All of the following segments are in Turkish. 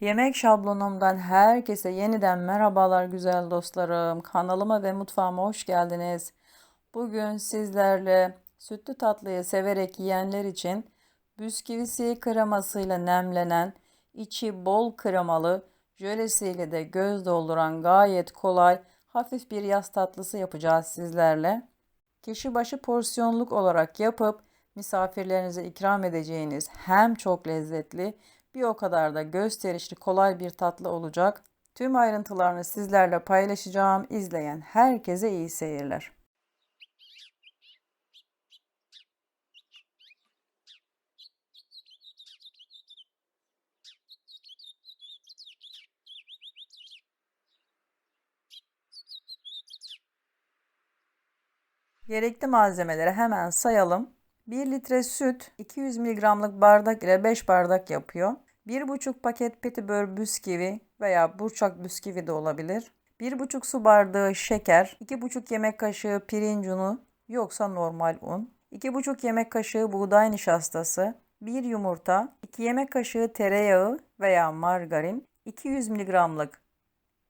Yemek şablonumdan herkese yeniden merhabalar güzel dostlarım. Kanalıma ve mutfağıma hoş geldiniz. Bugün sizlerle sütlü tatlıyı severek yiyenler için bisküvisi kremasıyla nemlenen, içi bol kremalı, jölesiyle de göz dolduran gayet kolay, hafif bir yaz tatlısı yapacağız sizlerle. Kişi başı porsiyonluk olarak yapıp misafirlerinize ikram edeceğiniz hem çok lezzetli bir o kadar da gösterişli kolay bir tatlı olacak. Tüm ayrıntılarını sizlerle paylaşacağım. İzleyen herkese iyi seyirler. Gerekli malzemeleri hemen sayalım. 1 litre süt 200 mg'lık bardak ile 5 bardak yapıyor. 1,5 paket petibör bisküvi veya burçak bisküvi de olabilir. 1,5 su bardağı şeker, 2,5 yemek kaşığı pirinç unu yoksa normal un, 2,5 yemek kaşığı buğday nişastası, 1 yumurta, 2 yemek kaşığı tereyağı veya margarin, 200 mg'lık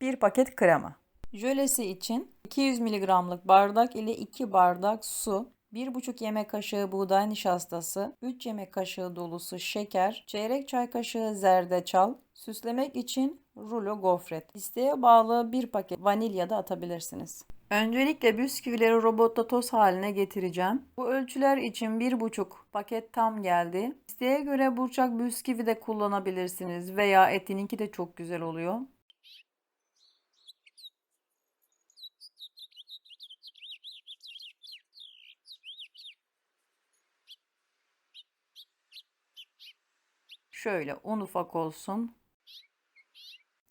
1 paket krema. Jölesi için 200 mg'lık bardak ile 2 bardak su, 1,5 yemek kaşığı buğday nişastası, 3 yemek kaşığı dolusu şeker, çeyrek çay kaşığı zerdeçal, süslemek için rulo gofret. İsteğe bağlı 1 paket vanilya da atabilirsiniz. Öncelikle bisküvileri robotta toz haline getireceğim. Bu ölçüler için 1,5 paket tam geldi. İsteğe göre burçak bisküvi de kullanabilirsiniz veya etininki de çok güzel oluyor. Şöyle un ufak olsun.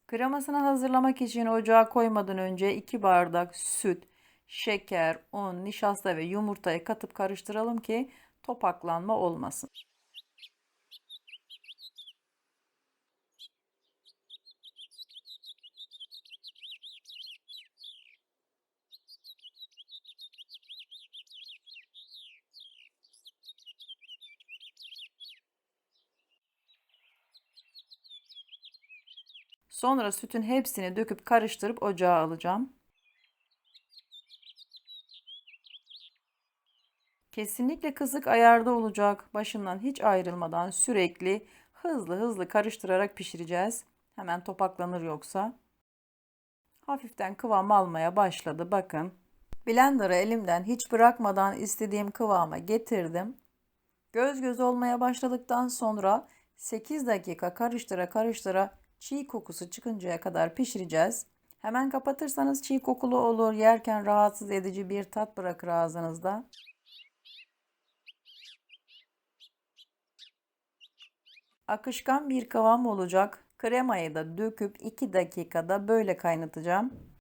Kremasını hazırlamak için ocağa koymadan önce 2 bardak süt, şeker, un, nişasta ve yumurtayı katıp karıştıralım ki topaklanma olmasın. Sonra sütün hepsini döküp karıştırıp ocağa alacağım. Kesinlikle kısık ayarda olacak. Başından hiç ayrılmadan sürekli hızlı hızlı karıştırarak pişireceğiz. Hemen topaklanır yoksa. Hafiften kıvam almaya başladı bakın. Blender'ı elimden hiç bırakmadan istediğim kıvama getirdim. Göz göz olmaya başladıktan sonra 8 dakika karıştıra karıştıra çiğ kokusu çıkıncaya kadar pişireceğiz. Hemen kapatırsanız çiğ kokulu olur. Yerken rahatsız edici bir tat bırakır ağzınızda. Akışkan bir kıvam olacak. Kremayı da döküp 2 dakikada böyle kaynatacağım.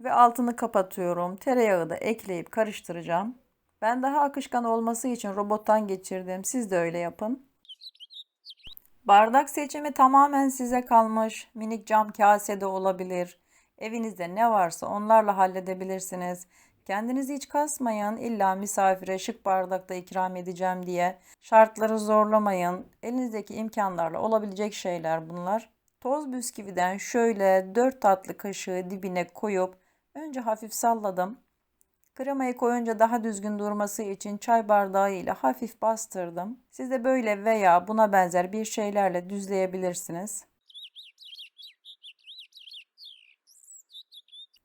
Ve altını kapatıyorum. Tereyağı da ekleyip karıştıracağım. Ben daha akışkan olması için robottan geçirdim. Siz de öyle yapın. Bardak seçimi tamamen size kalmış. Minik cam kase de olabilir. Evinizde ne varsa onlarla halledebilirsiniz. Kendinizi hiç kasmayın. İlla misafire şık bardakta ikram edeceğim diye. Şartları zorlamayın. Elinizdeki imkanlarla olabilecek şeyler bunlar. Toz bisküviden şöyle 4 tatlı kaşığı dibine koyup önce hafif salladım. Kremayı koyunca daha düzgün durması için çay bardağı ile hafif bastırdım. Siz de böyle veya buna benzer bir şeylerle düzleyebilirsiniz.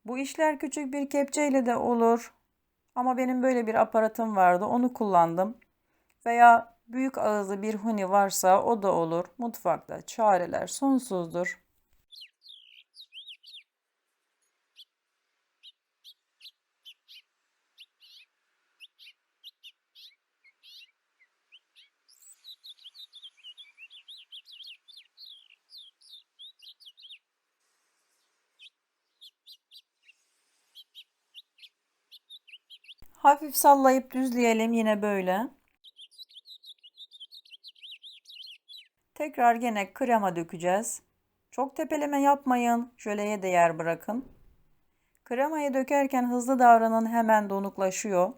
Bu işler küçük bir kepçeyle de olur. Ama benim böyle bir aparatım vardı. Onu kullandım. Veya büyük ağızlı bir huni varsa o da olur. Mutfakta çareler sonsuzdur. Hafif sallayıp düzleyelim yine böyle. Tekrar gene krema dökeceğiz. Çok tepeleme yapmayın. Jöleye de yer bırakın. Kremayı dökerken hızlı davranın hemen donuklaşıyor.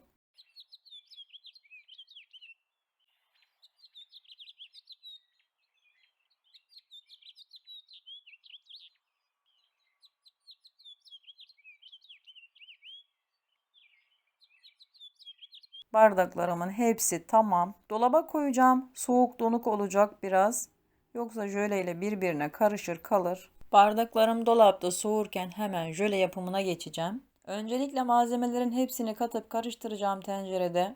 Bardaklarımın hepsi tamam. Dolaba koyacağım. Soğuk donuk olacak biraz. Yoksa jöleyle birbirine karışır kalır. Bardaklarım dolapta soğurken hemen jöle yapımına geçeceğim. Öncelikle malzemelerin hepsini katıp karıştıracağım tencerede.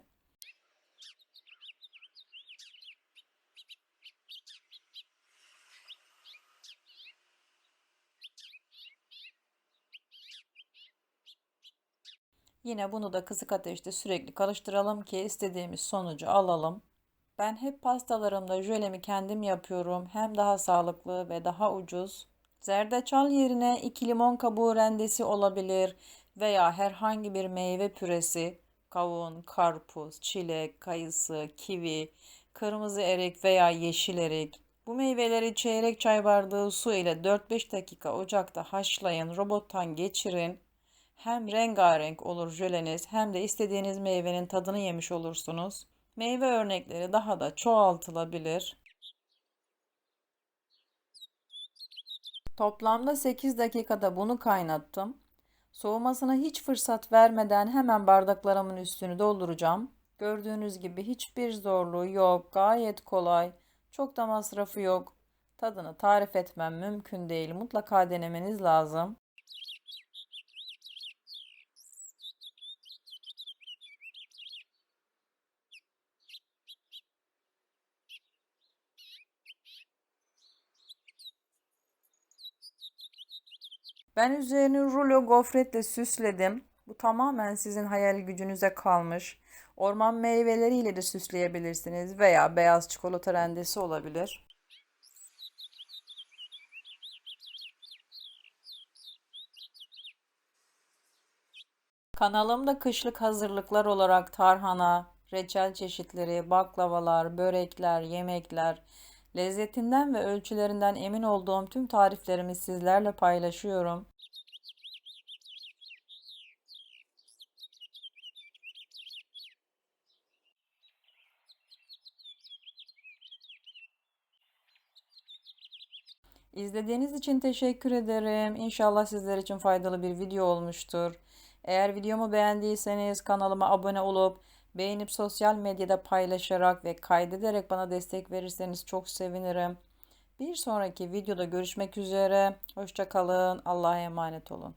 Yine bunu da kısık ateşte sürekli karıştıralım ki istediğimiz sonucu alalım. Ben hep pastalarımda jölemi kendim yapıyorum. Hem daha sağlıklı ve daha ucuz. Zerdeçal yerine 2 limon kabuğu rendesi olabilir veya herhangi bir meyve püresi, kavun, karpuz, çilek, kayısı, kivi, kırmızı erik veya yeşil erik. Bu meyveleri çeyrek çay bardağı su ile 4-5 dakika ocakta haşlayın, robottan geçirin. Hem rengarenk olur jöleniz hem de istediğiniz meyvenin tadını yemiş olursunuz. Meyve örnekleri daha da çoğaltılabilir. Toplamda 8 dakikada bunu kaynattım. Soğumasına hiç fırsat vermeden hemen bardaklarımın üstünü dolduracağım. Gördüğünüz gibi hiçbir zorluğu yok. Gayet kolay. Çok da masrafı yok. Tadını tarif etmem mümkün değil. Mutlaka denemeniz lazım. Ben üzerini rulo gofretle süsledim. Bu tamamen sizin hayal gücünüze kalmış. Orman meyveleriyle de süsleyebilirsiniz veya beyaz çikolata rendesi olabilir. Kanalımda kışlık hazırlıklar olarak tarhana, reçel çeşitleri, baklavalar, börekler, yemekler, lezzetinden ve ölçülerinden emin olduğum tüm tariflerimi sizlerle paylaşıyorum. İzlediğiniz için teşekkür ederim. İnşallah sizler için faydalı bir video olmuştur. Eğer videomu beğendiyseniz kanalıma abone olup beğenip sosyal medyada paylaşarak ve kaydederek bana destek verirseniz çok sevinirim. Bir sonraki videoda görüşmek üzere. Hoşçakalın. Allah'a emanet olun.